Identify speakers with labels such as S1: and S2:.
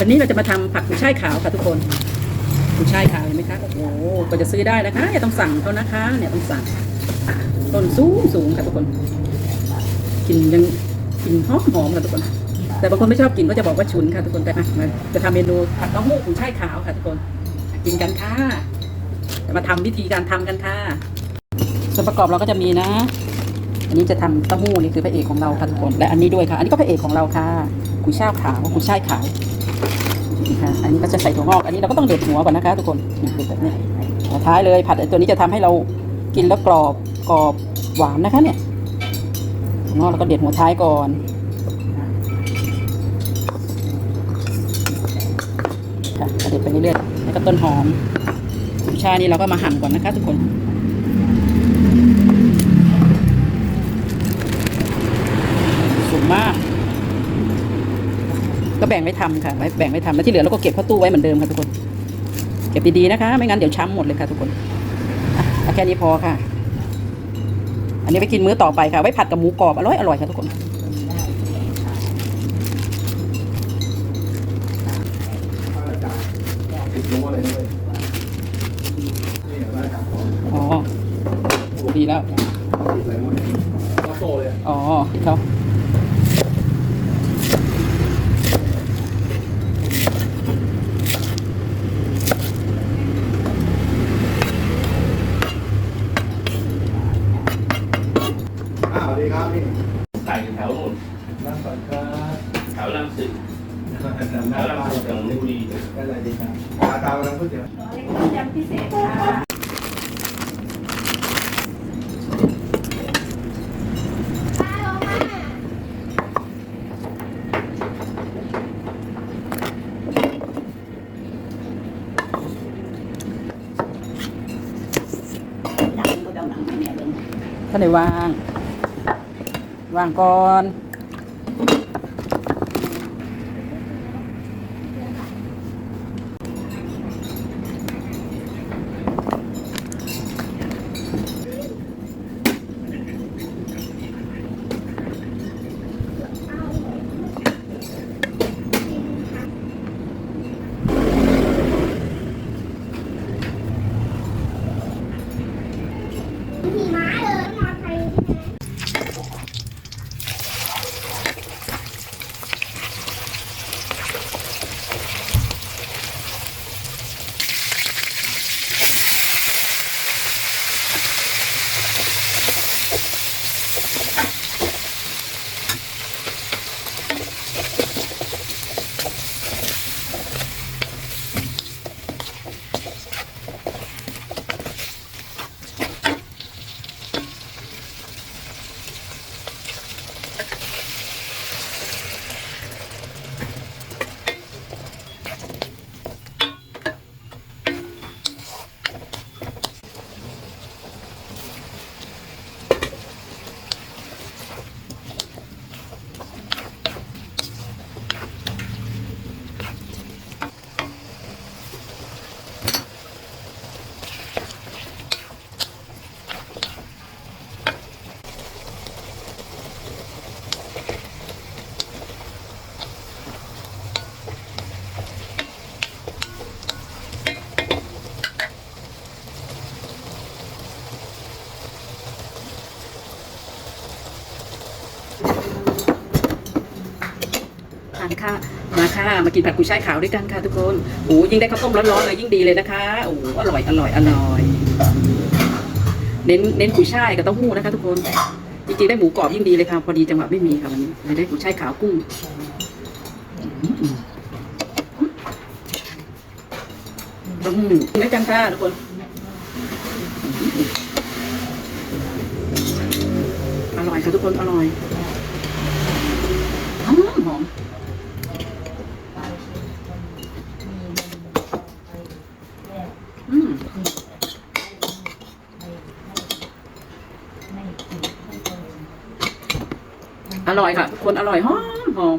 S1: วันนี้เราจะมาทำผักกุยช่ายขาวค่ะทุกคนกุยช่ายขาวเห็นไหมคะ โอ้โหก็จะซื้อได้นะคะอย่าต้องสั่งเขานะคะ เนี่ยต้องสั่ง ต้นสูงสูงค่ะทุกคนกลินยังกลินหอมหอมค่ะทุกคน แต่บางคนไม่ชอบกินก็จะบอกว่าฉุนค่ะทุกคน แต่มาจะทำเมนูผัดเต้าหู้กุยช่ายขาวค่ะทุกคน กินกันค่ะ จะมาทำวิธีการทำกันค่ะ ส่วนประกอบเราก็จะมีนะ อันนี้จะทำเต้าหู้นี่คือพระเอกของเราค่ะทุกคน และอันนี้ด้วยค่ะ อันนี้ก็พระเอกของเราค่ะกุยช่ายขาวกุยช่ายขาว นี่ค่ะอันนี้ก็จะใส่ถั่วงอก อันนี้เราก็ต้องเด็ดหัวก่อนนะคะ ทุกคนเด็ดแบบนี้สุดท้ายเลยผัดไอ้ตัวนี้จะทำให้เรากินแล้วกรอบกรอบหวานนะคะเนี่ยถั่วงอกเราก็เด็ดหัวท้ายก่อนค่ะเด็ดไปเรื่อยๆแล้วก็ต้นหอมกุยช่ายนี่เราก็มาหั่นก่อนนะคะ ทุกคน สูงมาก ก็แบ่งไว้ทำค่ะไว้แบ่งไว้ทำแล้วที่เหลือเราก็เก็บเข้าตู้ไว้เหมือนเดิมค่ะทุกคน เก็บดีๆนะคะ ไม่งั้นเดี๋ยวช้ำหมดเลยค่ะทุกคนเอาแค่นี้พอค่ะ อันนี้ไปกินมื้อต่อไปค่ะไว้ผัดกับหมูกรอบอร่อยอร่อยค่ะทุกคนอ๋อดีแล้วอ๋อเขา
S2: อ้าวสวัส ดีครับพี่
S3: ใส่อยู่แถวนู่น
S2: นั่งก่อนครับ
S3: แถวรังสิต
S2: นั่
S3: แถ
S2: ง
S3: วรังสิตแถวลพบุรี
S2: ได้เลยดีครับตาตากำลังพูดเดี๋ยว
S4: จำพิเศษค่ะ
S1: ท่านไหนวาง วางก่อน
S4: ค่ะ
S1: มาค่ะมากินผัดกุยช่ายขาวด้วยกันค่ะทุกคนโอ้ยิ่งได้ข้าวต้มร้อนๆเลยยิ่งดีเลยนะคะโอ้อร่อยอร่อยอร่อย เน้นเน้นกุยช่ายกับเต้าหู้นะคะ ทุกคนจริงๆได้หมูกรอบยิ่งดีเลยค่ะพอดีจังหวะไม่มีค่ะวันนี้เลยได้กุยช่ายขาวกุ้งมเต้าหู้ได้จังค่ะทุกคนอร่อยค่ะทุกคนอร่อยหอมหอมอืม อร่อยค่ะทุกคนอร่อยหอมหอม